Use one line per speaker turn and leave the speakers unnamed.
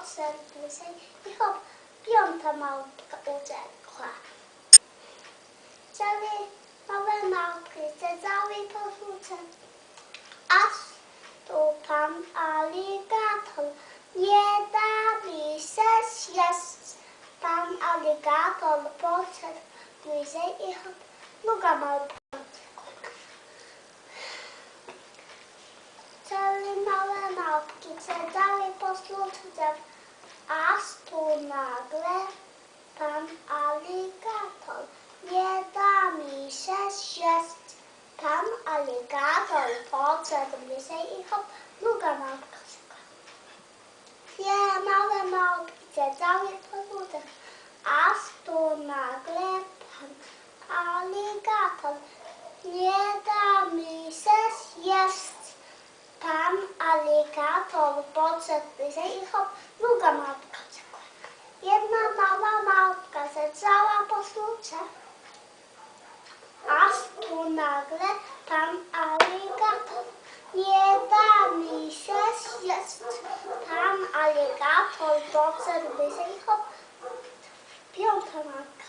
podszedł bliżej i hop, piąta małpka uciekła. Cztery małe małpki siedzały pod wózem, aż tu pan aligator nie da mi się zjeść. Pan aligator podszedł bliżej i hop, druga małpka uciekła. Cztery siedziały pośród drzew, aż tu nagle pan aligator nie da mi się zjeść. Pan aligator podszedł bliżej i hop, druga małpka uciekła. Dwie małe siedziały pośród drzew, aż tu nagle pan aligator nie da mi się zjeść. Pan aligator podszedł bliżej i hop, druga małpka uciekła. Jedna mała małpka siedziała pośród drzew, aż tu nagle pan aligator nie da mi się zjeść. Pan aligator podszedł bliżej i hop, piąta małpka